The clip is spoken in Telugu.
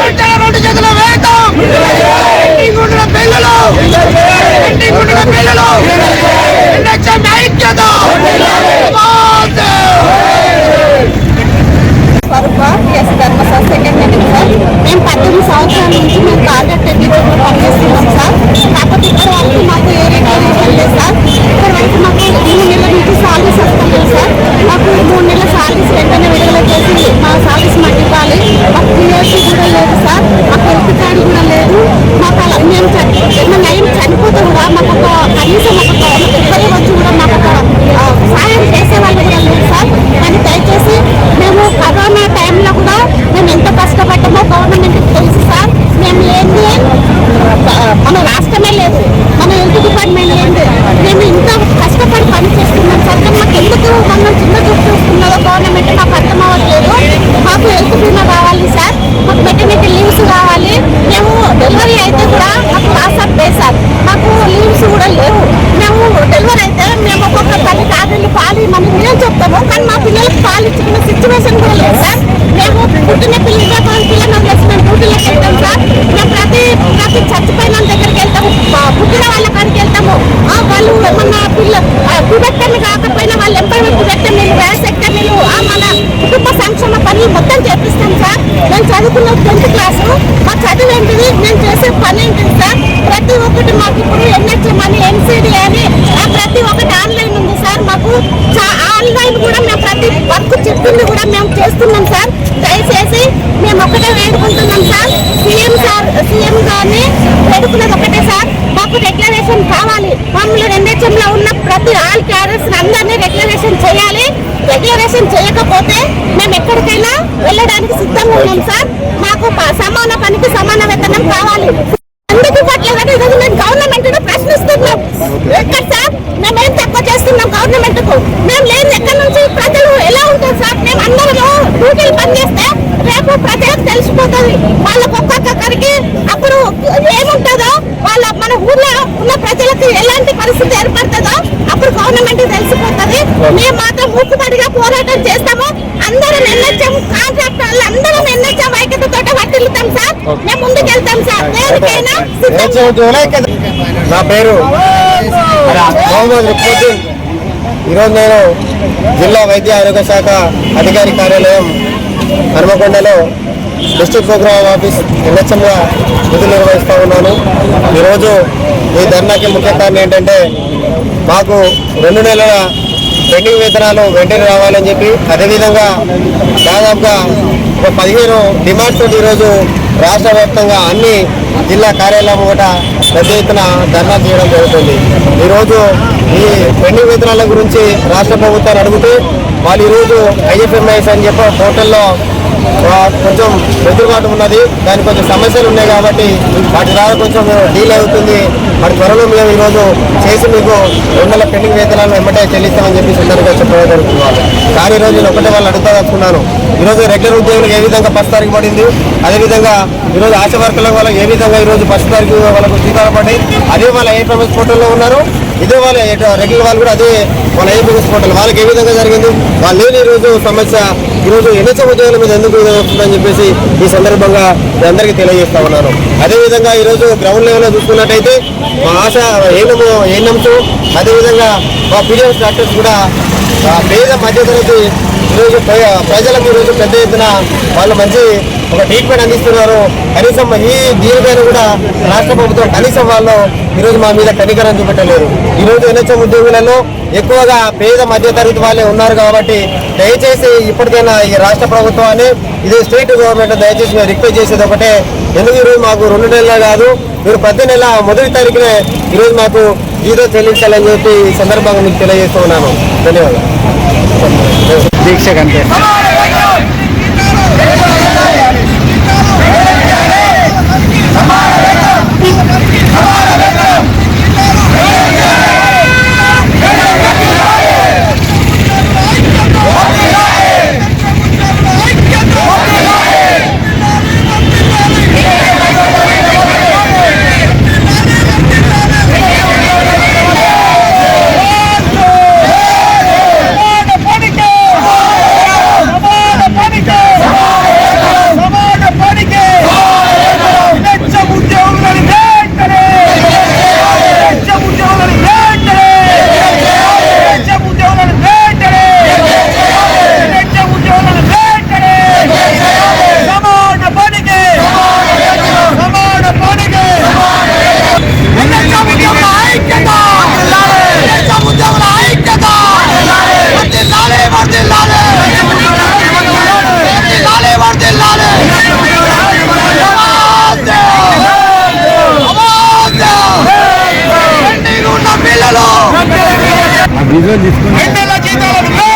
ఉద్యోగుల రెండు నెలల జీతం వెంటనే రెండు చేతుల ఐక్యత. Yes sir. మేము పద్దెనిమిది సంవత్సరాల నుంచి మేము టార్గెట్ పనిచేస్తున్నాం సార్. కాకపోతే ఇప్పటి వరకు మాకు ఏ రికగ్నిషన్ లేదు సార్. ఇప్పటి వరకు మాకు మూడు నెలల నుంచి సాలరీస్ సార్. మాకు మూడు నెలల సాలరీస్ వెంటనే పిఎస్సీ కూడా లేదు సార్. మాకు హెల్త్ కార్డు కూడా లేదు. మాకు మేము చని- ఏమన్నా అయ్యి చనిపోతే కూడా మాకు ఒక కనీసం ఒక ఇబ్బంది వచ్చి కూడా మాకు ఒక సాయం సహాయం చేసే వాళ్ళు కూడా లేదు సార్. కానీ దయచేసి మేము కరోనా టైంలో కూడా మేము ఎంత కష్టపడ్డామో గవర్నమెంట్కి తెలుసు సార్. మేము ఏంటి మన రాష్ట్రమే లేదు. మన హెల్త్ డిపార్ట్మెంట్ లేదు మేము ఇంత కష్టపడి పని చేస్తున్నాం సార్. కానీ మాకు ఎందుకు మమ్మల్ని చిన్న చూపు చూస్తున్నదో గవర్నమెంట్ మాకు అర్థం అవ్వట్లేదు. మాకు హెల్త్ బీమా కావాలి సార్. మాకు మెటర్నిటీ లీవ్స్ కావాలి. మేము డెలివరీ అయితే కూడా మాకు లాస్ ఆఫ్ సార్. మాకు లీవ్స్ కూడా లేవు. మేము డెలివరీ అయితే మేము ఒక్కొక్క తల్లి తాగిళ్ళు పాలు మనం మేము చెప్తాము. కానీ మా పిల్లలకు పాలు ఇచ్చుకున్న సిచ్యువేషన్ కూడా లేదు సార్. మేము పుట్టిన పిల్లలు పిల్లలు వదిలేసి మేము డ్యూటీలోకి వెళ్తాం సార్. మేము ప్రతి ప్రతి చచ్చిపోయిన దగ్గరికి వెళ్తాము. పుట్టిన వాళ్ళ కాడికి వెళ్తాము. ఏమన్నా పిల్ల కుబెట్టమి కాకపోయినా వాళ్ళు ఎంపైమెంట్ కుబెట్టమీలు వ్యాసెక్టమీలు మన కుటుంబ సంక్షేమ పనులు మొత్తం చేపిస్తాం సార్. నేను చదువుకున్న టెన్త్ క్లాసు మా చదువు ఏంటిది? నేను చేసే పని ఏంటిది సార్? ప్రతి ఒక్కటి మాకు ఇప్పుడు ఎన్హెచ్ఎం అని ఎన్సీడీ అని ప్రతి ఒక్కటి ఆన్లైన్ ఉంది సార్ మాకు. ఆన్లైన్ కూడా మేము ప్రతి వర్క్ చెప్పింది కూడా మేము చేస్తున్నాం సార్. దయచేసి మేము ఒకటే వేడుకుంటున్నాం సార్. సీఎం సార్ సీఎం గారిని వేడుకున్నది ఒకటే సార్. మాకు రెగ్యులేషన్ కావాలి. మమ్మల్ని రెండేచంలో ఉన్న ప్రతి ఆల్ క్యారెట్స్ అందరినీ రెగ్యులేషన్ చేయాలి. రెగ్యులేషన్ చేయకపోతే మేము ఎక్కడికైనా వెళ్ళడానికి సిద్ధంగా ఉన్నాం సార్. మాకు సమాన పనికి సమాన వేతనం కావాలి. ఎందుకు ఇవ్వట్లేదని ఈరోజు మేము గవర్నమెంట్ ప్రశ్నిస్తున్నాం. ఎక్కడ సార్? మేము ఏం తక్కువ చేస్తున్నాం గవర్నమెంట్కు? మేము లేని ఎక్కడి నుంచి ప్రజలు ఎలా ఉంటారు సార్? మేము అందరూ డ్యూటీలు పనిచేస్తే రేపు ప్రజలకు తెలిసిపోతుంది. వాళ్ళకు ఒక్కొక్కరికి అప్పుడు ఏముంటుందో మన ఊర్లో ఉన్న ప్రజలకు ఎలాంటి పరిస్థితి ఏర్పడుతుందో అప్పుడు గవర్నమెంట్ తెలిసిపోతుంది. మేము మాత్రం మూకుపడిగా పోరాటం చేస్తాము. అందరం ఎన్హెచ్ఎం కాంట్రాక్ట్ వాళ్ళు అందరం ఎన్హెచ్ఎం ఐక్యతతో వర్తిల్లుతాం సార్. మేము ముందుకు వెళ్తాం సార్ దేనికైనా నా పేరు ఈరోజు నేను జిల్లా వైద్య ఆరోగ్య శాఖ అధికారి కార్యాలయం హనుమకొండలో డిస్ట్రిక్ట్ ప్రోగ్రామ్ ఆఫీస్ ఎన్హెచ్ఎంగా విధులు నిర్వహిస్తూ ఉన్నాను. ఈరోజు ఈ ధర్నాకి ముఖ్య కారణం ఏంటంటే మాకు రెండు నెలల పెండింగ్ వేతనాలు వెంటనే రావాలని చెప్పి అదేవిధంగా దాదాపుగా ఒక పదిహేను డిమాండ్స్ తోటి ఈరోజు రాష్ట్ర వ్యాప్తంగా అన్ని జిల్లా కార్యాలయం కూడా పెద్ద ఎత్తున ధర్నా చేయడం జరుగుతుంది. ఈరోజు ఈ పెండింగ్ వేతనాల గురించి రాష్ట్ర ప్రభుత్వాన్ని అడుగుతూ వాళ్ళు ఈరోజు ఐఎఫ్ఎంఐఎస్ అని చెప్పి పోర్టల్లో కొంచెం వెసులుబాటు ఉన్నది. దానికి కొంచెం సమస్యలు ఉన్నాయి కాబట్టి వాటి ద్వారా కొంచెం డీల్ అవుతుంది. మరి త్వరలో మేము ఈరోజు చేసి మీకు రెండు నెలల పెండింగ్ వేతనాలను వెంబటే చెల్లిస్తామని చెప్పి సుందరంగా చెప్పడం జరుగుతుంది. కానీ ఈరోజు నేను ఒకటే వాళ్ళు అడుగుతాదనుకున్నాను ఈరోజు రెగ్యులర్ ఉద్యోగులకు ఏ విధంగా ఫస్ట్ తారీఖు పడింది? అదేవిధంగా ఈరోజు ఆశ వర్కుల వాళ్ళకి ఏ విధంగా ఈరోజు ఫస్ట్ తారీఖు వాళ్ళకు జీతాలు పడ్డాయి? అదే వాళ్ళ ఏపీఎంఎస్ పోర్టల్లో ఉన్నారు? ఇదే వాళ్ళ రెగ్యులర్ వాళ్ళు కూడా అదే వాళ్ళ ఏపీఎస్ పోర్టల్. వాళ్ళకి ఏ విధంగా జరిగింది? వాళ్ళు లేని ఈరోజు సమస్య ఈరోజు ఎన్హెచ్ఎం ఉద్యోగుల మీద ఎందుకు వస్తుందని చెప్పేసి ఈ సందర్భంగా మీ అందరికీ తెలియజేస్తా ఉన్నాను. అదేవిధంగా ఈరోజు గ్రౌండ్ లెవెల్లో చూసుకున్నట్టయితే మా ఆశ ఏనము ఏనమ్స్ అదేవిధంగా మా పీడిఎస్ డాక్టర్స్ కూడా పేద మధ్యతరగతి ఈరోజు ప్ర- ప్రజలకు ఈరోజు పెద్ద ఎత్తున వాళ్ళు మంచి ఒక ట్రీట్మెంట్ అందిస్తున్నారు. కనీసం ఈ దీనిపైన కూడా రాష్ట్ర ప్రభుత్వం కనీసం వాళ్ళు ఈరోజు మా మీద కనికరం చూపెట్టలేదు. ఈరోజు ఎన్హెచ్ఎం ఉద్యోగులలో ఎక్కువగా పేద మధ్యతరగతి వాళ్ళే ఉన్నారు కాబట్టి దయచేసి ఇప్పటికైనా ఈ రాష్ట్ర ప్రభుత్వాన్ని ఇది స్టేట్ గవర్నమెంట్ దయచేసి మేము రిక్వెస్ట్ చేసేది ఒకటే. ఎందుకు ఈరోజు మాకు రెండు నెలలు కాదు మీరు ప్రతి నెల మొదటి తారీఖునే ఈరోజు మాకు జీరో చెల్లించాలని చెప్పి ఈ సందర్భంగా మీకు తెలియజేస్తూ ఉన్నాను. ధన్యవాదాలు. దీక్ష కంటే. జితేంద్ర జితేంద్ర